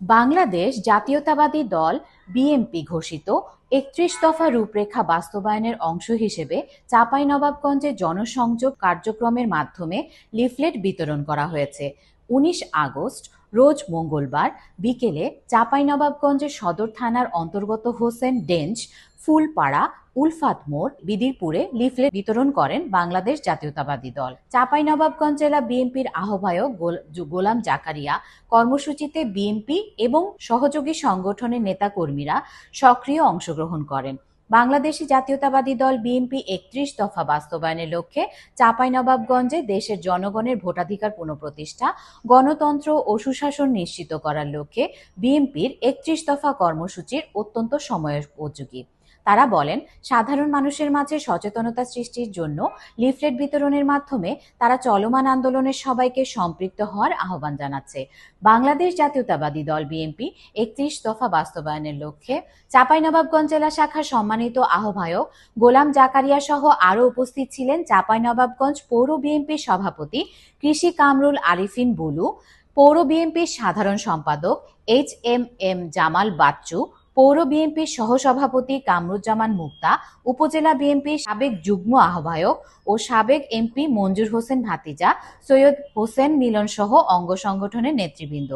বাংলাদেশ জাতীয়তাবাদী দল বিএনপি ঘোষিত একত্রিশ দফা রূপরেখা বাস্তবায়নের অংশ হিসেবে চাঁপাইনবাবগঞ্জে জনসংযোগ কার্যক্রমের মাধ্যমে লিফলেট বিতরণ করা হয়েছে। উনিশ আগস্ট, রোজ মঙ্গলবার বিকেলে চাঁপাইনবাবগঞ্জের সদর থানার অন্তর্গত হোসেন ডেঞ্জ, ফুলপাড়া উলফাত মোড়, বিদিরপুরে লিফলেট বিতরণ করেন বাংলাদেশ জাতীয়তাবাদী দল। চাঁপাইনবাবগঞ্জ জেলা বিএনপির আহ্বায়ক গোল- গোলাম জাকারিয়া কর্মসূচিতে বিএনপি এবং সহযোগী সংগঠনের নেতাকর্মীরা সক্রিয় অংশগ্রহণ করেন। বাংলাদেশি জাতীয়তাবাদী দল বিএনপি একত্রিশ দফা বাস্তবায়নের লক্ষ্যে চাঁপাইনবাবগঞ্জে দেশের জনগণের ভোটাধিকার পুনঃপ্রতিষ্ঠা, গণতন্ত্র ও সুশাসন নিশ্চিত করার লক্ষ্যে বিএনপির একত্রিশ দফা কর্মসূচির অত্যন্ত সময়োপযোগী। তারা বলেন, সাধারণ মানুষের মাঝে সচেতনতা সৃষ্টির জন্য লিফলেট বিতরণের মাধ্যমে তারা চলমান আন্দোলনের সবাইকে সম্পৃক্ত হওয়ার আহ্বান জানাচ্ছে। বাংলাদেশ জাতীয়তাবাদী দল বিএনপি একত্রিশ দফা বাস্তবায়নের লক্ষ্যে চাঁপাইনবাবগঞ্জ জেলা শাখার সম্মানিত আহ্বায়ক গোলাম জাকারিয়া সহ আরও উপস্থিত ছিলেন চাঁপাইনবাবগঞ্জ পৌর বিএনপির সভাপতি কৃষি কামরুল আরিফিন বুলু, পৌর বিএনপির সাধারণ সম্পাদক H M M Jamal Bacchu পৌর বিএনপির সহসভাপতি কামরুজ্জামান মুক্তা, উপজেলা বিএনপির সাবেক যুগ্ম আহ্বায়ক ও সাবেক এমপি মঞ্জুর হোসেন ভাতিজা, সৈয়দ হোসেন মিলন সহ অঙ্গ সংগঠনের নেতৃবৃন্দ।